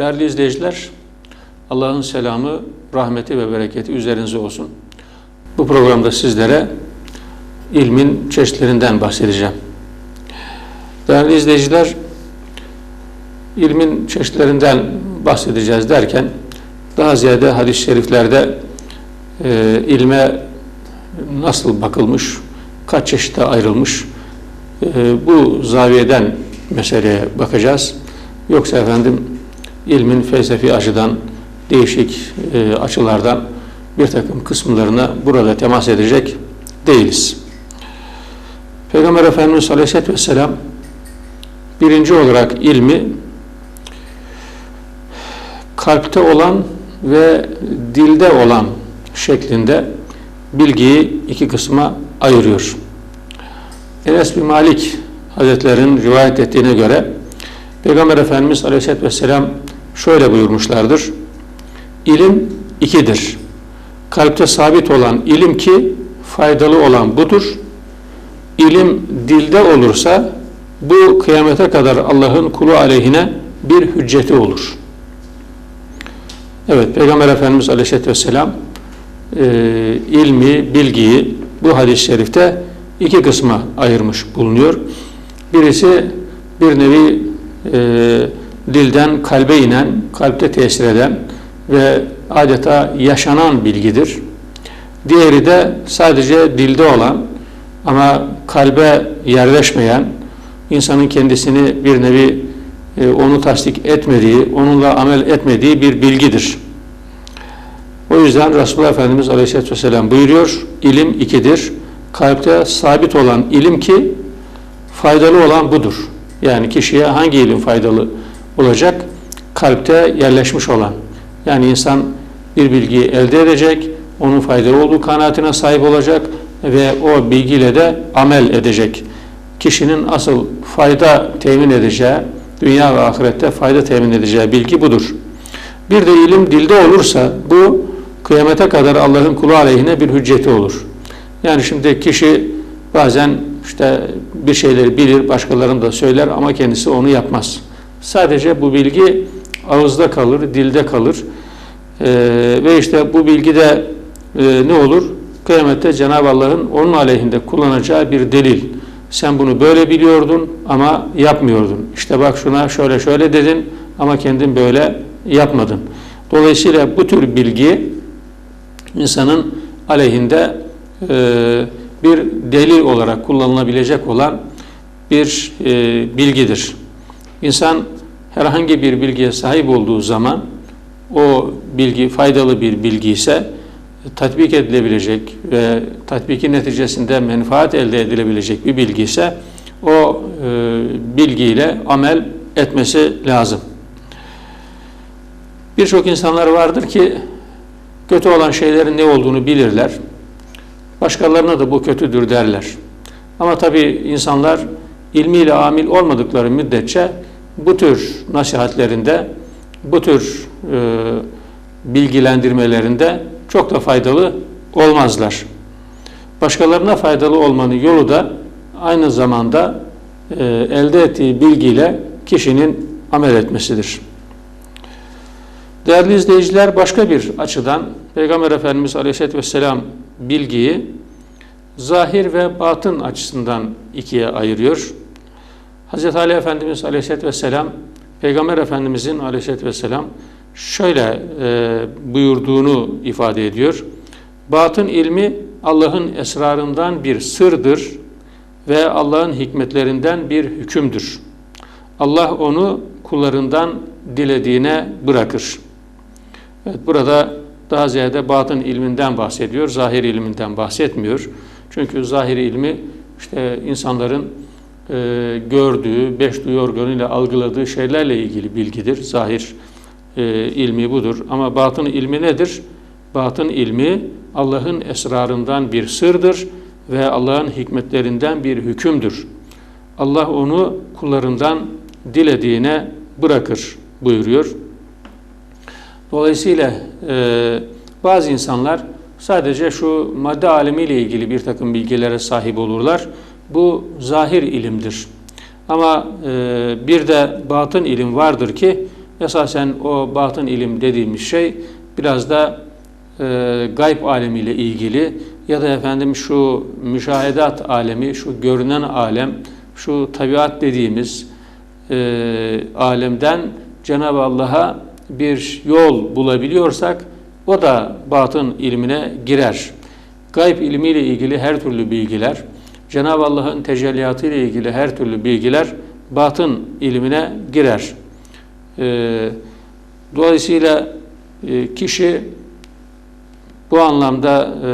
Değerli izleyiciler, Allah'ın selamı, rahmeti ve bereketi üzerinize olsun. Bu programda sizlere ilmin çeşitlerinden bahsedeceğim. Değerli izleyiciler, ilmin çeşitlerinden bahsedeceğiz derken daha ziyade hadis-i şeriflerde e, ilme nasıl bakılmış, kaç çeşite ayrılmış e, bu zaviyeden meseleye bakacağız. Yoksa efendim ilmin felsefi açıdan değişik e, açılardan bir takım kısımlarına burada temas edecek değiliz. Peygamber Efendimiz Aleyhisselatü Vesselam birinci olarak ilmi kalpte olan ve dilde olan şeklinde bilgiyi iki kısma ayırıyor. Enes bin Malik Hazretlerinin rivayet ettiğine göre Peygamber Efendimiz Aleyhisselatü Vesselam şöyle buyurmuşlardır. İlim ikidir. Kalpte sabit olan ilim ki faydalı olan budur. İlim dilde olursa bu kıyamete kadar Allah'ın kulu aleyhine bir hücceti olur. Evet Peygamber Efendimiz Aleyhisselatü Vesselam e, ilmi, bilgiyi bu hadis-i şerifte iki kısma ayırmış bulunuyor. Birisi bir nevi e, dilden kalbe inen, kalpte tesir eden ve adeta yaşanan bilgidir. Diğeri de sadece dilde olan ama kalbe yerleşmeyen, insanın kendisini bir nevi e, onu tasdik etmediği, onunla amel etmediği bir bilgidir. O yüzden Resulullah Efendimiz Aleyhisselatü Vesselam buyuruyor, ilim ikidir. Kalpte sabit olan ilim ki faydalı olan budur. Yani kişiye hangi ilim faydalı olacak? Kalpte yerleşmiş olan. Yani insan bir bilgiyi elde edecek, onun faydalı olduğu kanaatine sahip olacak ve o bilgiyle de amel edecek. Kişinin asıl fayda temin edeceği, dünya ve ahirette fayda temin edeceği bilgi budur. Bir de ilim dilde olursa bu kıyamete kadar Allah'ın kulu aleyhine bir hücceti olur. Yani şimdi kişi bazen işte bir şeyleri bilir, başkalarını da söyler ama kendisi onu yapmaz. Sadece bu bilgi ağızda kalır, dilde kalır. Ee, ve işte bu bilgi de e, ne olur? Kıyamette Cenab-ı Allah'ın onun aleyhinde kullanacağı bir delil. Sen bunu böyle biliyordun ama yapmıyordun. İşte bak şuna şöyle şöyle dedin ama kendin böyle yapmadın. Dolayısıyla bu tür bilgi insanın aleyhinde e, bir delil olarak kullanılabilecek olan bir e, bilgidir. İnsan herhangi bir bilgiye sahip olduğu zaman o bilgi faydalı bir bilgi ise tatbik edilebilecek ve tatbiki neticesinde menfaat elde edilebilecek bir bilgi ise o e, bilgiyle amel etmesi lazım. Birçok insanlar vardır ki kötü olan şeylerin ne olduğunu bilirler. Başkalarına da bu kötüdür derler. Ama tabi insanlar ilmiyle amil olmadıkları müddetçe bu tür nasihatlerinde, bu tür e, bilgilendirmelerinde çok da faydalı olmazlar. Başkalarına faydalı olmanın yolu da aynı zamanda e, elde ettiği bilgiyle kişinin amel etmesidir. Değerli izleyiciler başka bir açıdan Peygamber Efendimiz Aleyhisselatü Vesselam bilgiyi zahir ve batın açısından ikiye ayırıyor. Hz. Ali Efendimiz Aleyhisselatü Vesselam Peygamber Efendimizin Aleyhisselatü Vesselam şöyle e, buyurduğunu ifade ediyor. Batın ilmi Allah'ın esrarından bir sırdır ve Allah'ın hikmetlerinden bir hükümdür. Allah onu kullarından dilediğine bırakır. Evet, burada daha ziyade batın ilminden bahsediyor, zahir ilminden bahsetmiyor. Çünkü zahir ilmi işte insanların e, gördüğü, beş duyu organıyla algıladığı şeylerle ilgili bilgidir. Zahir e, ilmi budur. Ama batın ilmi nedir? Batın ilmi Allah'ın esrarından bir sırdır ve Allah'ın hikmetlerinden bir hükümdür. Allah onu kullarından dilediğine bırakır buyuruyor. Dolayısıyla e, bazı insanlar sadece şu madde alemiyle ilgili bir takım bilgilere sahip olurlar. Bu zahir ilimdir. Ama e, bir de batın ilim vardır ki esasen o batın ilim dediğimiz şey biraz da e, gayb alemiyle ilgili ya da efendim şu müşahedat alemi, şu görünen alem, şu tabiat dediğimiz e, alemden Cenab-ı Allah'a bir yol bulabiliyorsak o da batın ilmine girer. Gayb ilmiyle ilgili her türlü bilgiler, Cenab-ı Allah'ın tecelliyatı ile ilgili her türlü bilgiler batın ilmine girer. E, dolayısıyla e, kişi bu anlamda e,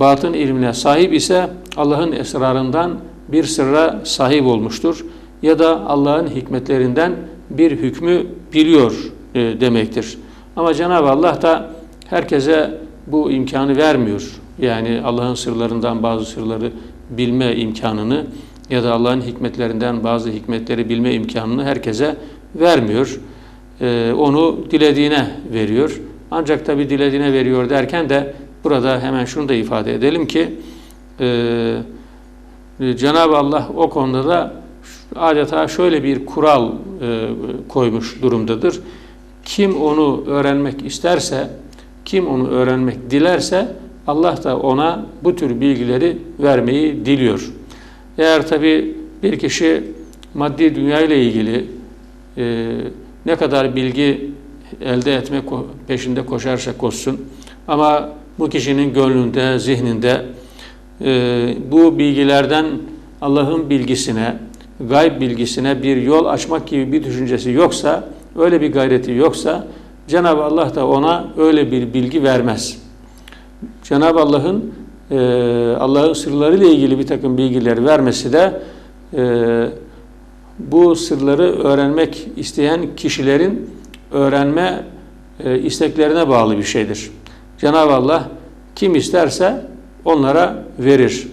batın ilmine sahip ise Allah'ın esrarından bir sırra sahip olmuştur ya da Allah'ın hikmetlerinden bir hükmü biliyor e, demektir. Ama Cenab-ı Allah da herkese bu imkanı vermiyor. Yani Allah'ın sırlarından bazı sırları bilme imkanını ya da Allah'ın hikmetlerinden bazı hikmetleri bilme imkanını herkese vermiyor. E, onu dilediğine veriyor. Ancak tabi dilediğine veriyor derken de burada hemen şunu da ifade edelim ki e, Cenab-ı Allah o konuda da adeta şöyle bir kural e, koymuş durumdadır. Kim onu öğrenmek isterse, kim onu öğrenmek dilerse Allah da ona bu tür bilgileri vermeyi diliyor. Eğer tabi bir kişi maddi dünya ile ilgili e, ne kadar bilgi elde etme peşinde koşarsa koşsun ama bu kişinin gönlünde, zihninde e, bu bilgilerden Allah'ın bilgisine, gayb bilgisine bir yol açmak gibi bir düşüncesi yoksa, öyle bir gayreti yoksa Cenab-ı Allah da ona öyle bir bilgi vermez. Cenab-ı Allah'ın e, Allah'ın sırlarıyla ilgili bir takım bilgiler vermesi de e, bu sırları öğrenmek isteyen kişilerin öğrenme e, isteklerine bağlı bir şeydir. Cenab-ı Allah kim isterse onlara verir.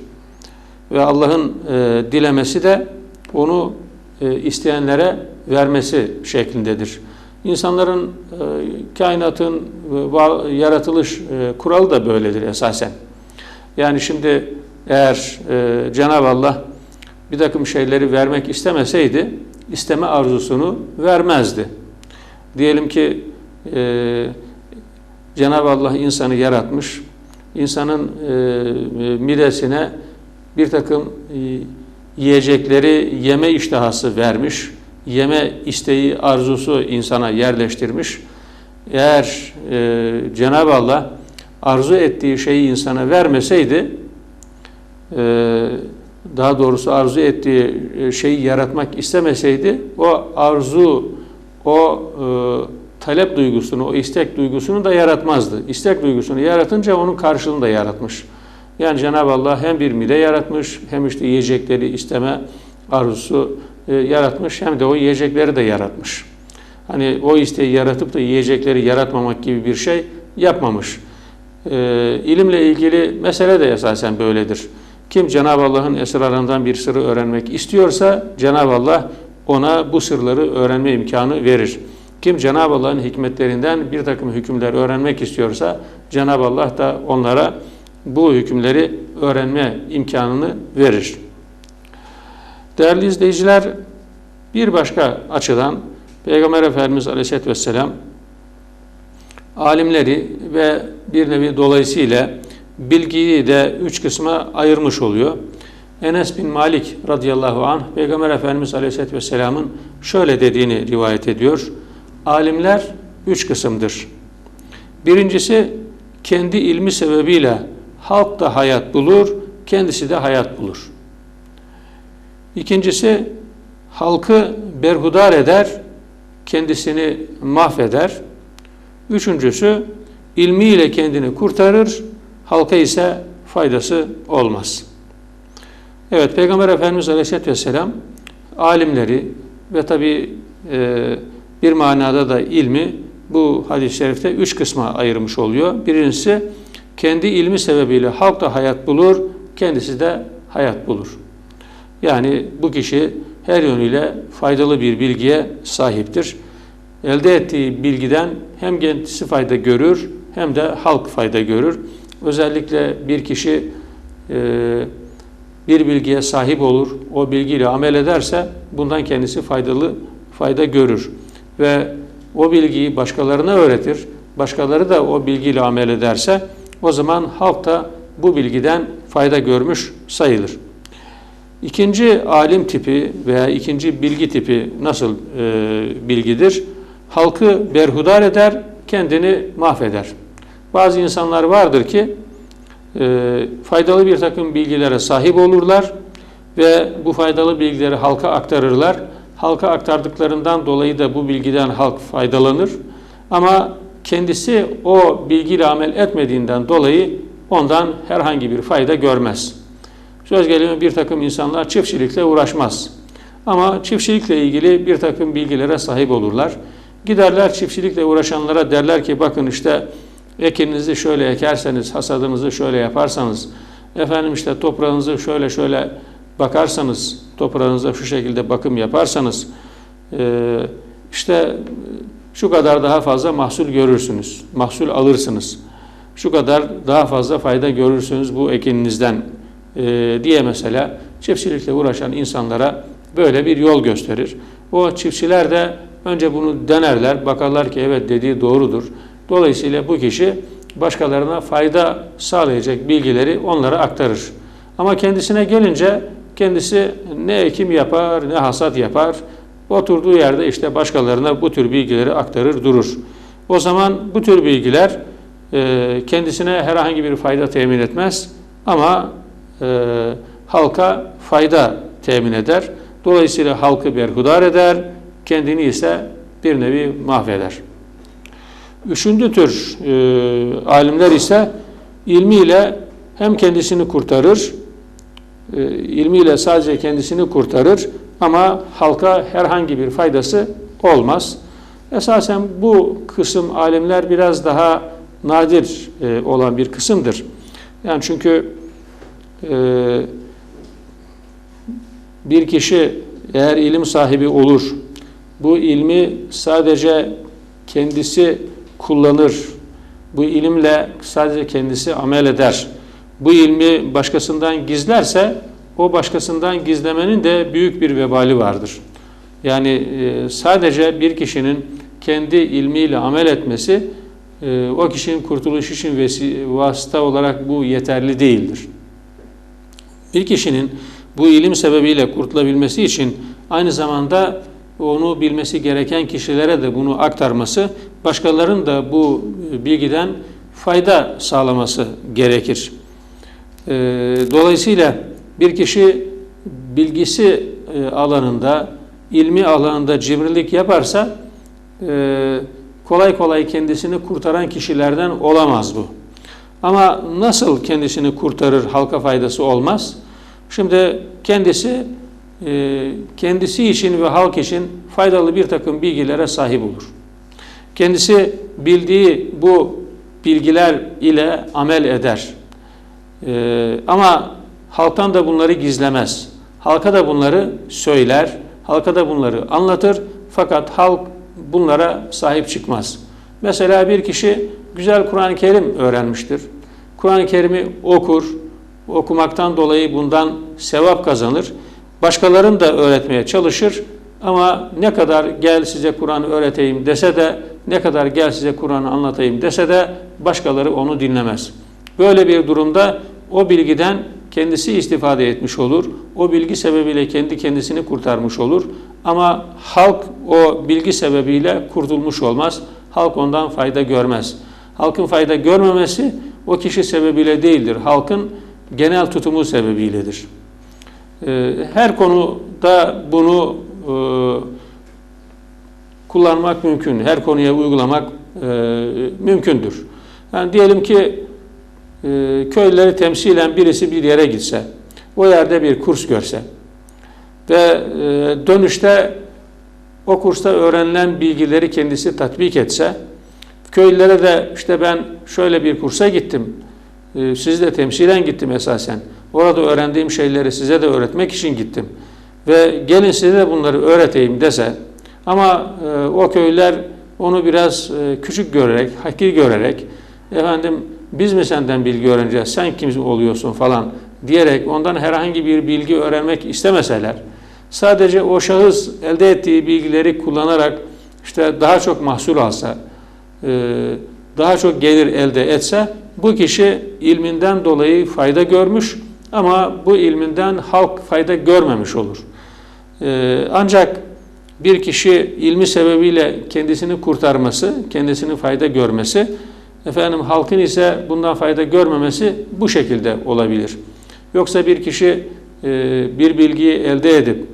Ve Allah'ın e, dilemesi de onu e, isteyenlere vermesi şeklindedir. İnsanların, e, kainatın yaratılış e, kuralı da böyledir esasen. Yani şimdi eğer e, Cenab-ı Allah bir takım şeyleri vermek istemeseydi, isteme arzusunu vermezdi. Diyelim ki e, Cenab-ı Allah insanı yaratmış, insanın e, midesine bir takım e, yiyecekleri yeme iştahası vermiş, yeme isteği, arzusu insana yerleştirmiş. Eğer e, Cenab-ı Allah arzu ettiği şeyi insana vermeseydi, e, daha doğrusu arzu ettiği e, şeyi yaratmak istemeseydi, o arzu, o e, talep duygusunu, o istek duygusunu da yaratmazdı. İstek duygusunu yaratınca onun karşılığını da yaratmış. Yani Cenab-ı Allah hem bir mide yaratmış, hem işte yiyecekleri isteme arzusu e, yaratmış, hem de o yiyecekleri de yaratmış. Hani o isteği yaratıp da yiyecekleri yaratmamak gibi bir şey yapmamış. E, ilimle ilgili mesele de esasen böyledir. Kim Cenab-ı Allah'ın esrarından bir sırrı öğrenmek istiyorsa Cenab-ı Allah ona bu sırları öğrenme imkanı verir. Kim Cenab-ı Allah'ın hikmetlerinden bir takım hükümler öğrenmek istiyorsa Cenab-ı Allah da onlara bu hükümleri öğrenme imkanını verir. Değerli izleyiciler, bir başka açıdan Peygamber Efendimiz Aleyhisselatü Vesselam alimleri ve bir nevi dolayısıyla bilgiyi de üç kısma ayırmış oluyor. Enes bin Malik radıyallahu anh Peygamber Efendimiz Aleyhisselatü Vesselam'ın şöyle dediğini rivayet ediyor. Alimler üç kısımdır. Birincisi kendi ilmi sebebiyle halk da hayat bulur, kendisi de hayat bulur. İkincisi halkı berhudar eder, kendisini mahveder. Üçüncüsü ilmiyle kendini kurtarır, halka ise faydası olmaz. Evet Peygamber Efendimiz Aleyhisselatü Vesselam alimleri ve tabi e, bir manada da ilmi bu hadis-i şerifte üç kısma ayırmış oluyor. Birincisi kendi ilmi sebebiyle halk da hayat bulur, kendisi de hayat bulur. Yani bu kişi her yönüyle faydalı bir bilgiye sahiptir. Elde ettiği bilgiden hem kendisi fayda görür hem de halk fayda görür. Özellikle bir kişi e, bir bilgiye sahip olur, o bilgiyle amel ederse bundan kendisi faydalı fayda görür. Ve o bilgiyi başkalarına öğretir, başkaları da o bilgiyle amel ederse o zaman halk da bu bilgiden fayda görmüş sayılır. İkinci alim tipi veya ikinci bilgi tipi nasıl e, bilgidir? Halkı berhudar eder, kendini mahveder. Bazı insanlar vardır ki e, faydalı bir takım bilgilere sahip olurlar ve bu faydalı bilgileri halka aktarırlar. Halka aktardıklarından dolayı da bu bilgiden halk faydalanır. Ama kendisi o bilgiyle amel etmediğinden dolayı ondan herhangi bir fayda görmez. Söz gelimi bir takım insanlar çiftçilikle uğraşmaz. Ama çiftçilikle ilgili bir takım bilgilere sahip olurlar. Giderler çiftçilikle uğraşanlara derler ki bakın işte ekininizi şöyle ekerseniz, hasadınızı şöyle yaparsanız, efendim işte toprağınızı şöyle şöyle bakarsanız, toprağınıza şu şekilde bakım yaparsanız, işte şu kadar daha fazla mahsul görürsünüz, mahsul alırsınız. Şu kadar daha fazla fayda görürsünüz bu ekininizden diye mesela çiftçilikle uğraşan insanlara böyle bir yol gösterir. O çiftçiler de önce bunu denerler, bakarlar ki evet dediği doğrudur. Dolayısıyla bu kişi başkalarına fayda sağlayacak bilgileri onlara aktarır. Ama kendisine gelince kendisi ne ekim yapar ne hasat yapar. Oturduğu yerde işte başkalarına bu tür bilgileri aktarır durur. O zaman bu tür bilgiler e, kendisine herhangi bir fayda temin etmez ama e, halka fayda temin eder. Dolayısıyla halkı berhudar eder, kendini ise bir nevi mahveder. Üçüncü tür e, alimler ise ilmiyle hem kendisini kurtarır, e, ilmiyle sadece kendisini kurtarır ama halka herhangi bir faydası olmaz. Esasen bu kısım alimler biraz daha nadir e, olan bir kısımdır. Yani çünkü e, bir kişi eğer ilim sahibi olur, bu ilmi sadece kendisi kullanır, bu ilimle sadece kendisi amel eder, bu ilmi başkasından gizlerse o başkasından gizlemenin de büyük bir vebali vardır. Yani e, sadece bir kişinin kendi ilmiyle amel etmesi e, o kişinin kurtuluş için vasıta olarak bu yeterli değildir. Bir kişinin bu ilim sebebiyle kurtulabilmesi için aynı zamanda onu bilmesi gereken kişilere de bunu aktarması, başkalarının da bu bilgiden fayda sağlaması gerekir. Ee, dolayısıyla bir kişi bilgisi e, alanında, ilmi alanında cimrilik yaparsa e, kolay kolay kendisini kurtaran kişilerden olamaz bu. Ama nasıl kendisini kurtarır, halka faydası olmaz? Şimdi kendisi e, kendisi için ve halk için faydalı bir takım bilgilere sahip olur. Kendisi bildiği bu bilgiler ile amel eder. E, ama halktan da bunları gizlemez. Halka da bunları söyler, halka da bunları anlatır. Fakat halk bunlara sahip çıkmaz. Mesela bir kişi güzel Kur'an-ı Kerim öğrenmiştir. Kur'an-ı Kerim'i okur, okumaktan dolayı bundan sevap kazanır. Başkalarını da öğretmeye çalışır ama ne kadar gel size Kur'an öğreteyim dese de ne kadar gel size Kur'an'ı anlatayım dese de başkaları onu dinlemez. Böyle bir durumda o bilgiden kendisi istifade etmiş olur. O bilgi sebebiyle kendi kendisini kurtarmış olur. Ama halk o bilgi sebebiyle kurtulmuş olmaz. Halk ondan fayda görmez. Halkın fayda görmemesi o kişi sebebiyle değildir. Halkın genel tutumu sebebiyledir. Ee, her konuda bunu e, kullanmak mümkün. Her konuya uygulamak e, mümkündür. Yani diyelim ki e, köylüleri temsilen birisi bir yere gitse, o yerde bir kurs görse ve dönüşte o kursta öğrenilen bilgileri kendisi tatbik etse, köylülere de işte ben şöyle bir kursa gittim, sizi de temsilen gittim esasen. Orada öğrendiğim şeyleri size de öğretmek için gittim. Ve gelin size de bunları öğreteyim dese ama e, o köylüler onu biraz e, küçük görerek, hakir görerek efendim biz mi senden bilgi öğreneceğiz, sen kim oluyorsun falan diyerek ondan herhangi bir bilgi öğrenmek istemeseler, sadece o şahıs elde ettiği bilgileri kullanarak işte daha çok mahsul alsa, e, daha çok gelir elde etse bu kişi ilminden dolayı fayda görmüş ama bu ilminden halk fayda görmemiş olur. E, ancak bir kişi ilmi sebebiyle kendisini kurtarması, kendisini fayda görmesi, efendim halkın ise bundan fayda görmemesi bu şekilde olabilir. Yoksa bir kişi e, bir bilgiyi elde edip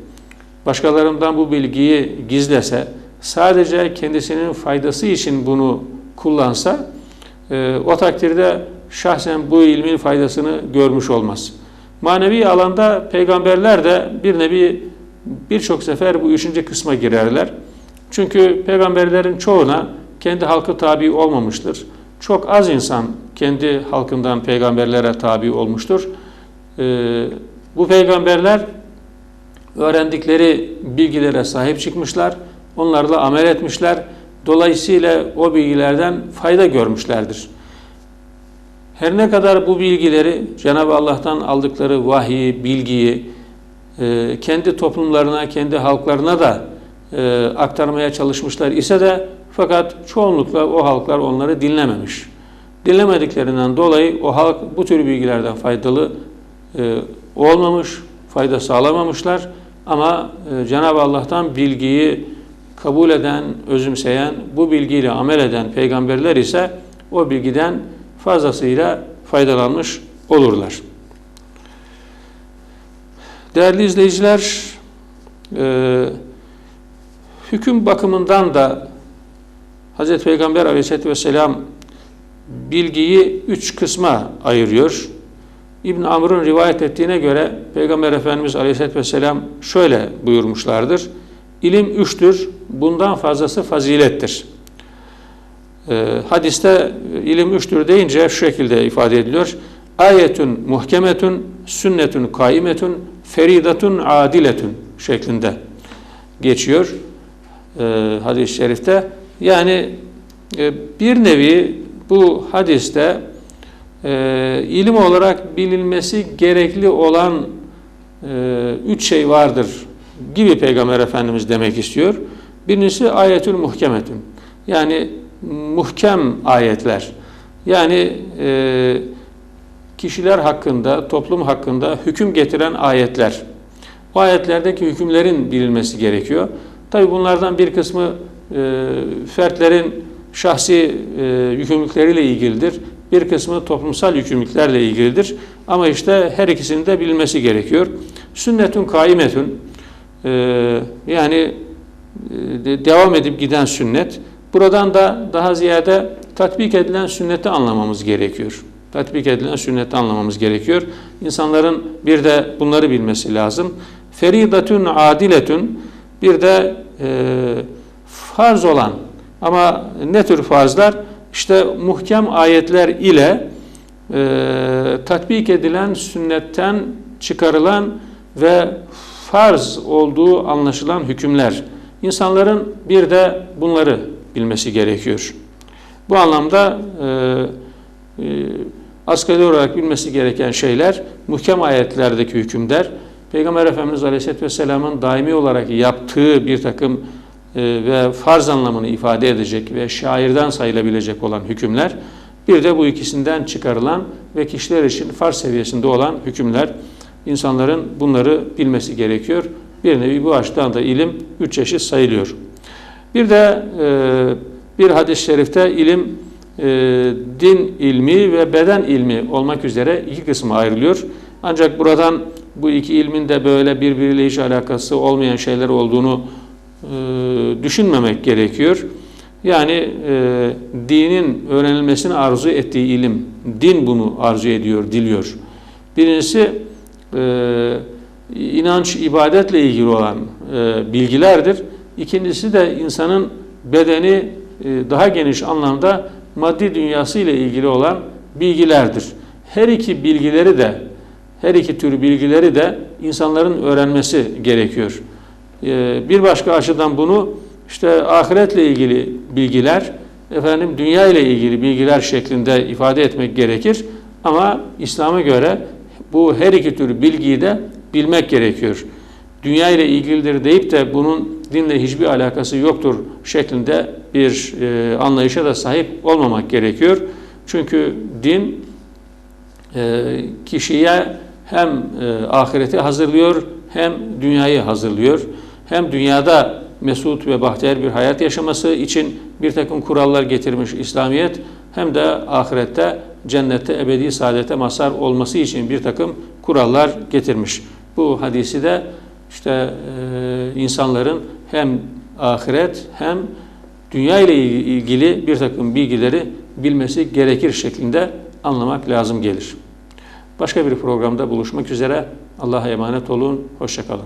başkalarından bu bilgiyi gizlese, sadece kendisinin faydası için bunu kullansa, e, o takdirde şahsen bu ilmin faydasını görmüş olmaz. Manevi alanda peygamberler de bir nevi birçok sefer bu üçüncü kısma girerler. Çünkü peygamberlerin çoğuna kendi halkı tabi olmamıştır. Çok az insan kendi halkından peygamberlere tabi olmuştur. Ee, bu peygamberler öğrendikleri bilgilere sahip çıkmışlar, onlarla amel etmişler. Dolayısıyla o bilgilerden fayda görmüşlerdir. Her ne kadar bu bilgileri Cenab-ı Allah'tan aldıkları vahiy, bilgiyi e, kendi toplumlarına, kendi halklarına da e, aktarmaya çalışmışlar ise de fakat çoğunlukla o halklar onları dinlememiş. Dinlemediklerinden dolayı o halk bu tür bilgilerden faydalı e, olmamış, fayda sağlamamışlar. Ama Cenab-ı Allah'tan bilgiyi kabul eden, özümseyen, bu bilgiyle amel eden peygamberler ise o bilgiden fazlasıyla faydalanmış olurlar. Değerli izleyiciler, e, hüküm bakımından da Hz. Peygamber aleyhisselatü vesselam bilgiyi üç kısma ayırıyor. İbn Amr'ın rivayet ettiğine göre Peygamber Efendimiz Aleyhisselatü Vesselam şöyle buyurmuşlardır. İlim üçtür, bundan fazlası fazilettir. Ee, hadiste ilim üçtür deyince şu şekilde ifade ediliyor. Ayetun muhkemetun, sünnetun kaimetun, feridatun adiletun şeklinde geçiyor e, hadis-i şerifte. Yani e, bir nevi bu hadiste e, ilim olarak bilinmesi gerekli olan üç şey vardır gibi Peygamber Efendimiz demek istiyor. Birincisi ayetül muhkemetün. Yani muhkem ayetler. Yani e, kişiler hakkında, toplum hakkında hüküm getiren ayetler. Bu ayetlerdeki hükümlerin bilinmesi gerekiyor. Tabi bunlardan bir kısmı e, fertlerin şahsi e, yükümlülükleriyle ilgilidir. Bir kısmı toplumsal yükümlülüklerle ilgilidir. Ama işte her ikisinin de bilinmesi gerekiyor. Sünnetün kaimetün e, yani e, devam edip giden sünnet. Buradan da daha ziyade tatbik edilen sünneti anlamamız gerekiyor. Tatbik edilen sünneti anlamamız gerekiyor. İnsanların bir de bunları bilmesi lazım. Feridatun adiletun bir de e, farz olan ama ne tür farzlar? İşte muhkem ayetler ile e, tatbik edilen sünnetten çıkarılan ve farz olduğu anlaşılan hükümler. İnsanların bir de bunları bilmesi gerekiyor. Bu anlamda e, e, asgari olarak bilmesi gereken şeyler muhkem ayetlerdeki hükümler, Peygamber Efendimiz Aleyhisselatü Vesselam'ın daimi olarak yaptığı bir takım e, ve farz anlamını ifade edecek ve şairden sayılabilecek olan hükümler, bir de bu ikisinden çıkarılan ve kişiler için farz seviyesinde olan hükümler, insanların bunları bilmesi gerekiyor. Bir nevi bu açıdan da ilim üç çeşit sayılıyor. Bir de e, bir hadis-i şerifte ilim e, din ilmi ve beden ilmi olmak üzere iki kısma ayrılıyor. Ancak buradan bu iki ilmin de böyle birbiriyle hiç alakası olmayan şeyler olduğunu e, düşünmemek gerekiyor. Yani e, dinin öğrenilmesini arzu ettiği ilim, din bunu arzu ediyor, diliyor. Birincisi inanç, ibadetle ilgili olan e, bilgilerdir. İkincisi de insanın bedeni e, daha geniş anlamda maddi dünyası ile ilgili olan bilgilerdir. Her iki bilgileri de her iki tür bilgileri de insanların öğrenmesi gerekiyor. Bir başka açıdan bunu işte ahiretle ilgili bilgiler, efendim dünya ile ilgili bilgiler şeklinde ifade etmek gerekir. Ama İslam'a göre bu her iki tür bilgiyi de bilmek gerekiyor. Dünya ile ilgilidir deyip de bunun dinle hiçbir alakası yoktur şeklinde bir e, anlayışa da sahip olmamak gerekiyor. Çünkü din e, kişiye hem e, ahireti hazırlıyor hem dünyayı hazırlıyor. Hem dünyada mesut ve bahtiyar bir hayat yaşaması için bir takım kurallar getirmiş İslamiyet hem de ahirette cennette ebedi saadete mazhar olması için bir takım kurallar getirmiş. Bu hadisi de işte e, insanların hem ahiret hem dünya ile ilgili bir takım bilgileri bilmesi gerekir şeklinde anlamak lazım gelir. Başka bir programda buluşmak üzere. Allah'a emanet olun. Hoşçakalın.